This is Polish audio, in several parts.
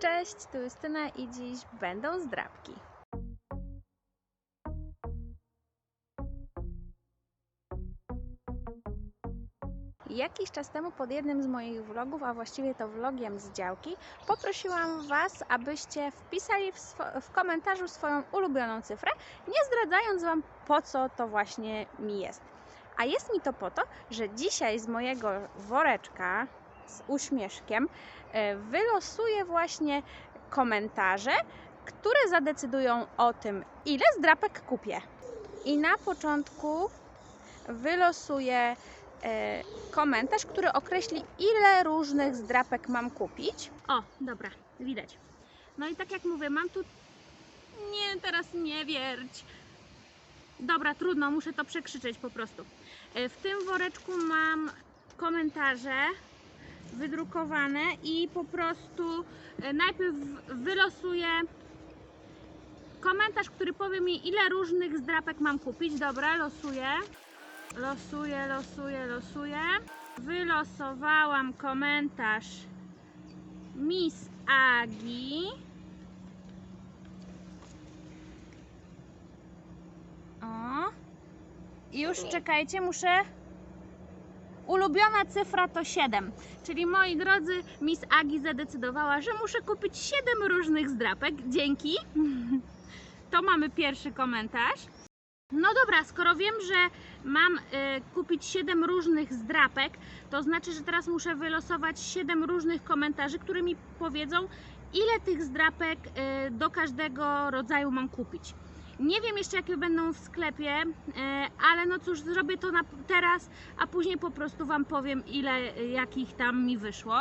Cześć, tu Justyna i dziś będą zdrabki. Jakiś czas temu pod jednym z moich vlogów, a właściwie to vlogiem z działki, poprosiłam Was, abyście wpisali w, swo- w komentarzu swoją ulubioną cyfrę, nie zdradzając Wam po co to właśnie mi jest. A jest mi to po to, że dzisiaj z mojego woreczka z uśmieszkiem e, wylosuję właśnie komentarze, które zadecydują o tym, ile zdrapek kupię. I na początku wylosuję e, komentarz, który określi, ile różnych zdrapek mam kupić. O, dobra, widać. No i tak jak mówię, mam tu. Nie, teraz nie wierć. Dobra, trudno, muszę to przekrzyczeć po prostu. E, W tym woreczku mam komentarze wydrukowane i po prostu e, najpierw wylosuję komentarz, który powie mi, ile różnych zdrapek mam kupić. Dobra, losuję. Losuję, losuję, losuję. Wylosowałam komentarz Miss Agi. O. Już czekajcie, muszę. Ulubiona cyfra to 7. Czyli moi drodzy, Miss Agi zadecydowała, że muszę kupić 7 różnych zdrapek. Dzięki. To mamy pierwszy komentarz. No dobra, skoro wiem, że mam y, kupić 7 różnych zdrapek, to znaczy, że teraz muszę wylosować 7 różnych komentarzy, które mi powiedzą, ile tych zdrapek y, do każdego rodzaju mam kupić. Nie wiem jeszcze, jakie będą w sklepie, y, ale no cóż, zrobię to teraz, a później po prostu Wam powiem, ile jakich tam mi wyszło.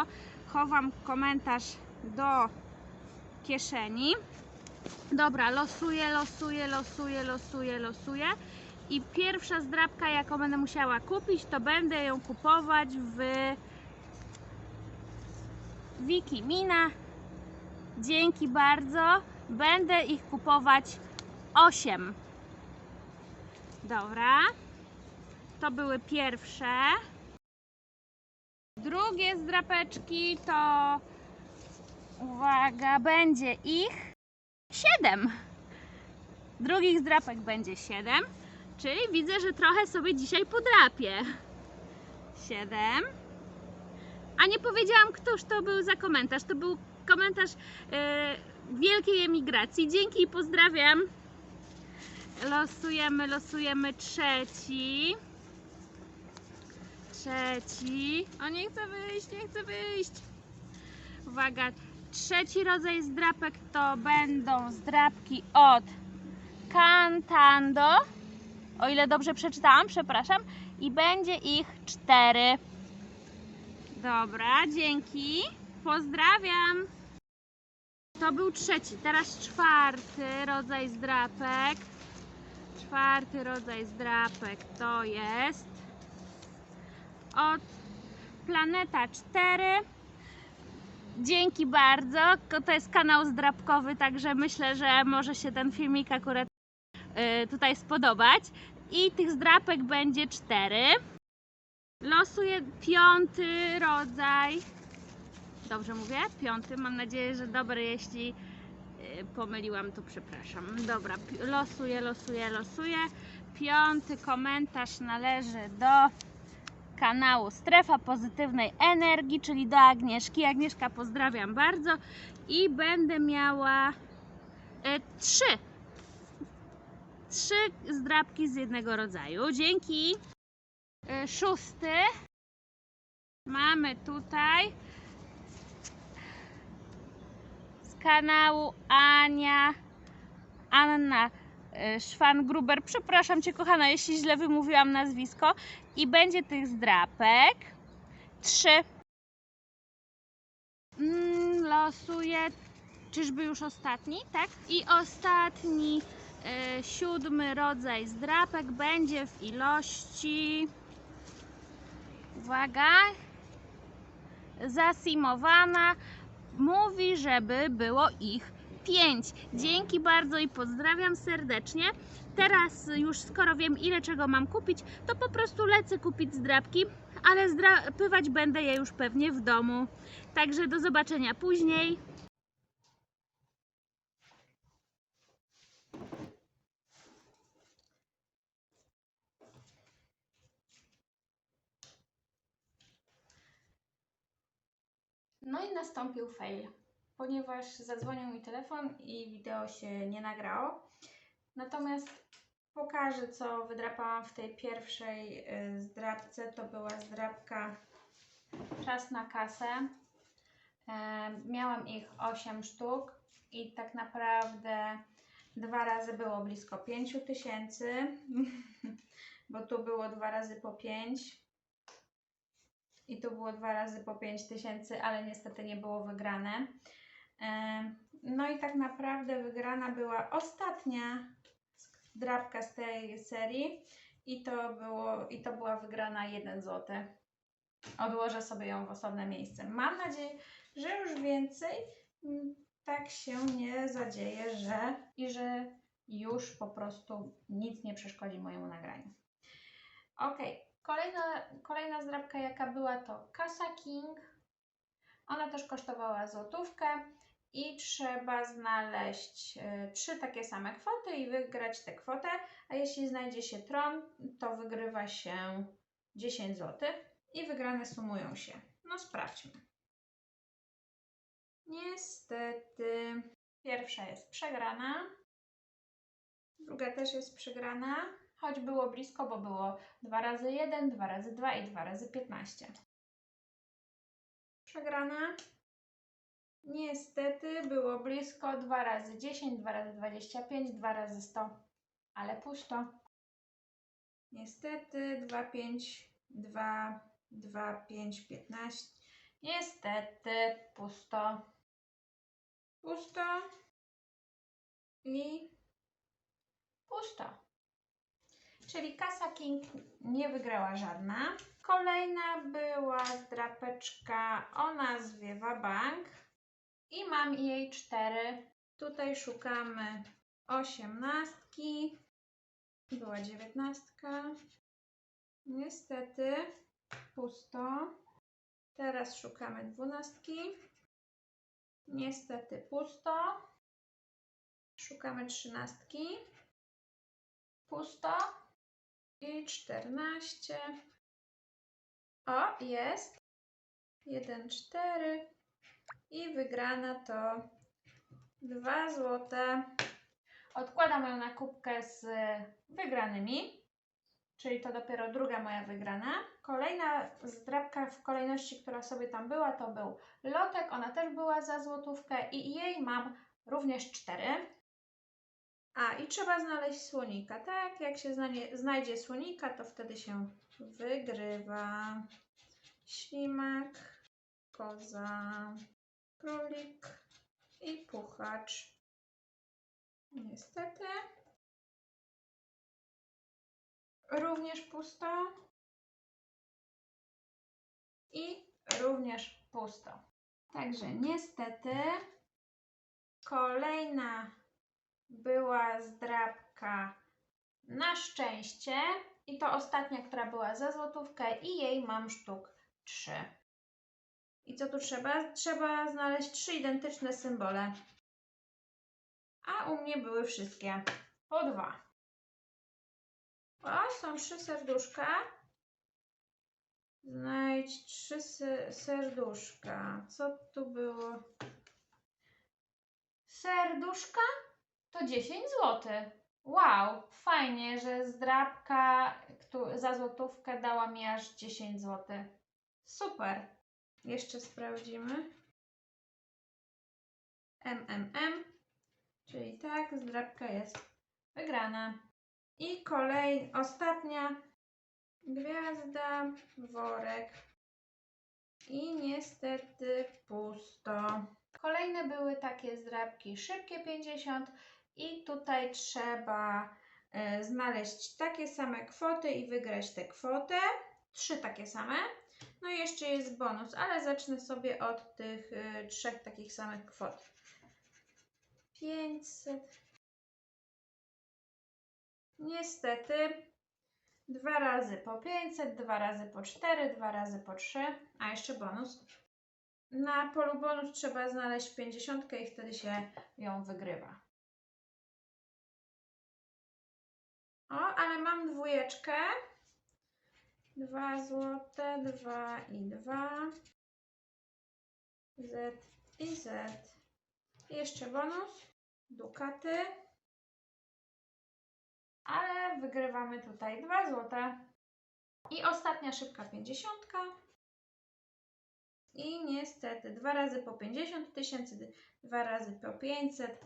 Chowam komentarz do kieszeni. Dobra, losuję, losuję, losuję, losuję, losuję. I pierwsza zdrabka, jaką będę musiała kupić, to będę ją kupować w Wikimina. Dzięki bardzo. Będę ich kupować 8. Dobra. To były pierwsze. Drugie zdrapeczki to uwaga, będzie ich 7. Drugich zdrapek będzie 7, czyli widzę, że trochę sobie dzisiaj podrapię. 7. A nie powiedziałam, któż to był za komentarz. To był komentarz e, wielkiej emigracji. Dzięki i pozdrawiam. Losujemy, losujemy trzeci. Trzeci. O, nie chcę wyjść, nie chcę wyjść. Uwaga, trzeci rodzaj zdrapek to będą zdrapki od Cantando. O ile dobrze przeczytałam, przepraszam. I będzie ich cztery. Dobra, dzięki. Pozdrawiam. To był trzeci, teraz czwarty rodzaj zdrapek. Czwarty rodzaj zdrapek to jest od Planeta 4. Dzięki bardzo. To jest kanał zdrabkowy, także myślę, że może się ten filmik akurat y, tutaj spodobać. I tych zdrapek będzie cztery. Losuję piąty rodzaj. Dobrze mówię? Piąty. Mam nadzieję, że dobry. Jeśli pomyliłam, to przepraszam. Dobra, losuję, losuję, losuję. Piąty komentarz należy do kanału Strefa Pozytywnej Energii, czyli do Agnieszki. Agnieszka, pozdrawiam bardzo i będę miała e, trzy. Trzy zdrabki z jednego rodzaju. Dzięki. E, szósty. Mamy tutaj z kanału Ania, Anna e, Szwangruber. Przepraszam Cię, kochana, jeśli źle wymówiłam nazwisko. I będzie tych zdrapek trzy. Mm, losuję. Czyżby już ostatni? Tak. I ostatni, e, siódmy rodzaj zdrapek będzie w ilości. Uwaga. Zasimowana. Mówi, żeby było ich pięć. Dzięki bardzo i pozdrawiam serdecznie. Teraz już skoro wiem ile czego mam kupić, to po prostu lecę kupić zdrabki, ale zdrapywać będę je już pewnie w domu. Także do zobaczenia później. No i nastąpił fail, ponieważ zadzwonił mi telefon i wideo się nie nagrało. Natomiast pokażę, co wydrapałam w tej pierwszej y, zdrabce. To była zdrabka Czas na kasę. E, miałam ich 8 sztuk i tak naprawdę dwa razy było blisko 5 tysięcy, bo tu było dwa razy po 5 i tu było dwa razy po 5 tysięcy, ale niestety nie było wygrane. E, No i tak naprawdę wygrana była ostatnia drapka z tej serii i to, było, i to była wygrana 1 zł. Odłożę sobie ją w osobne miejsce. Mam nadzieję, że już więcej mm, tak się nie zadzieje, że i że już po prostu nic nie przeszkodzi mojemu nagraniu. Ok, kolejna, kolejna zdrabka jaka była to Casa King. Ona też kosztowała złotówkę i trzeba znaleźć y, trzy takie same kwoty i wygrać tę kwotę, a jeśli znajdzie się tron, to wygrywa się 10 zł i wygrane sumują się. No sprawdźmy. Niestety pierwsza jest przegrana, druga też jest przegrana, choć było blisko, bo było 2 razy 1, 2 razy 2 i 2 razy 15. Przegrana. Niestety było blisko 2 razy 10, 2 razy 25, 2 razy 100, ale pusto. Niestety 2, 5, 2, 2, 5, 15. Niestety pusto. Pusto i pusto. Czyli Kasa King nie wygrała żadna. Kolejna była zdrapeczka o nazwie Wabank i mam jej cztery. Tutaj szukamy osiemnastki. Była dziewiętnastka. Niestety pusto. Teraz szukamy dwunastki. Niestety pusto. Szukamy trzynastki. Pusto. I czternaście. O, jest. Jeden, cztery. I wygrana to dwa złote. Odkładam ją na kubkę z wygranymi. Czyli to dopiero druga moja wygrana. Kolejna zdrabka w kolejności, która sobie tam była, to był lotek. Ona też była za złotówkę i jej mam również cztery. A, i trzeba znaleźć słonika. Tak, jak się znajdzie, znajdzie słonika, to wtedy się wygrywa. Ślimak, koza, królik i puchacz. Niestety. Również pusto. I również pusto. Także niestety kolejna była zdrabka na szczęście i to ostatnia, która była za złotówkę i jej mam sztuk 3. I co tu trzeba? Trzeba znaleźć trzy identyczne symbole. A u mnie były wszystkie po dwa. O, są trzy serduszka. Znajdź trzy se- serduszka. Co tu było? Serduszka to 10 zł. Wow, fajnie, że zdrabka za złotówkę dała mi aż 10 zł. Super. Jeszcze sprawdzimy. MMM, czyli tak, zdrabka jest wygrana. I kolej, ostatnia gwiazda, worek i niestety pusto. Kolejne były takie zdrabki szybkie 50 i tutaj trzeba e, znaleźć takie same kwoty i wygrać tę kwotę. Trzy takie same. No i jeszcze jest bonus, ale zacznę sobie od tych y, trzech takich samych kwot. 500. Niestety dwa razy po 500, dwa razy po 4, dwa razy po 3, a jeszcze bonus. Na polu bonus trzeba znaleźć 50 i wtedy się ją wygrywa. O, ale mam dwójeczkę. Dwa złote, dwa i dwa. Z i Z. I jeszcze bonus. Dukaty. Ale wygrywamy tutaj 2 złote. I ostatnia szybka 50. I niestety dwa razy po 50 tysięcy, dwa razy po 500,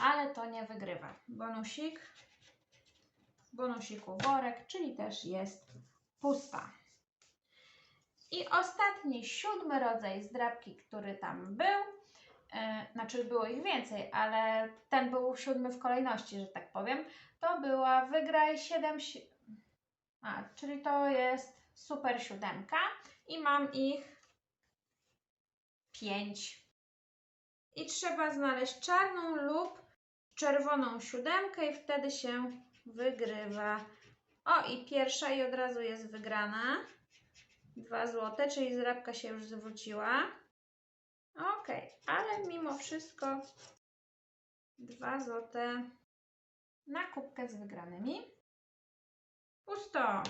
ale to nie wygrywa. Bonusik. Z bonusiku worek, czyli też jest pusta. I ostatni, siódmy rodzaj zdrabki, który tam był. E, znaczy było ich więcej, ale ten był siódmy w kolejności, że tak powiem. To była wygraj 7. si- A, czyli to jest super siódemka i mam ich 5. I trzeba znaleźć czarną lub czerwoną siódemkę i wtedy się wygrywa. O, i pierwsza i od razu jest wygrana. 2 złote, czyli zrabka się już zwróciła. Ok, ale mimo wszystko 2 złote na kubkę z wygranymi. Pusto.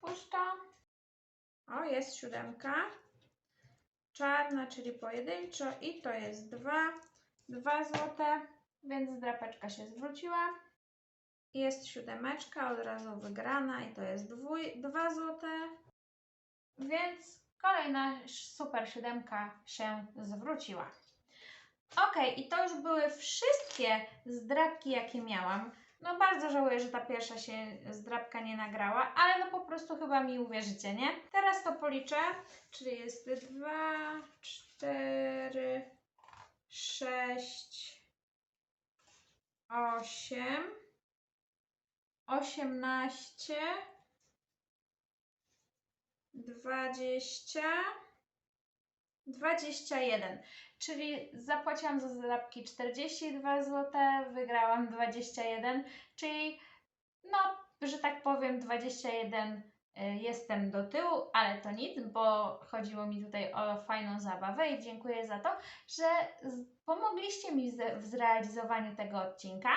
Pusto. O, jest siódemka. Czarna, czyli pojedynczo i to jest 2. 2 złote, więc drapeczka się zwróciła. Jest siódemeczka, od razu wygrana i to jest 2 złote. Więc kolejna super siódemka się zwróciła. Ok, i to już były wszystkie zdrabki, jakie miałam. No bardzo żałuję, że ta pierwsza się zdrabka nie nagrała, ale no po prostu chyba mi uwierzycie, nie? Teraz to policzę, czyli jest 2, 4, 6, 8, 18, 20, 21. Czyli zapłaciłam za zdrabki 42 zł, wygrałam 21, czyli no, że tak powiem 21 y, jestem do tyłu, ale to nic, bo chodziło mi tutaj o fajną zabawę i dziękuję za to, że pomogliście mi w zrealizowaniu tego odcinka.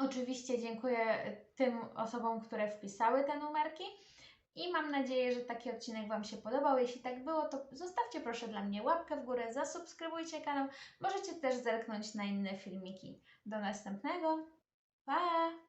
E, Oczywiście dziękuję tym osobom, które wpisały te numerki. I mam nadzieję, że taki odcinek Wam się podobał. Jeśli tak było, to zostawcie proszę dla mnie łapkę w górę, zasubskrybujcie kanał. Możecie też zerknąć na inne filmiki. Do następnego. Pa!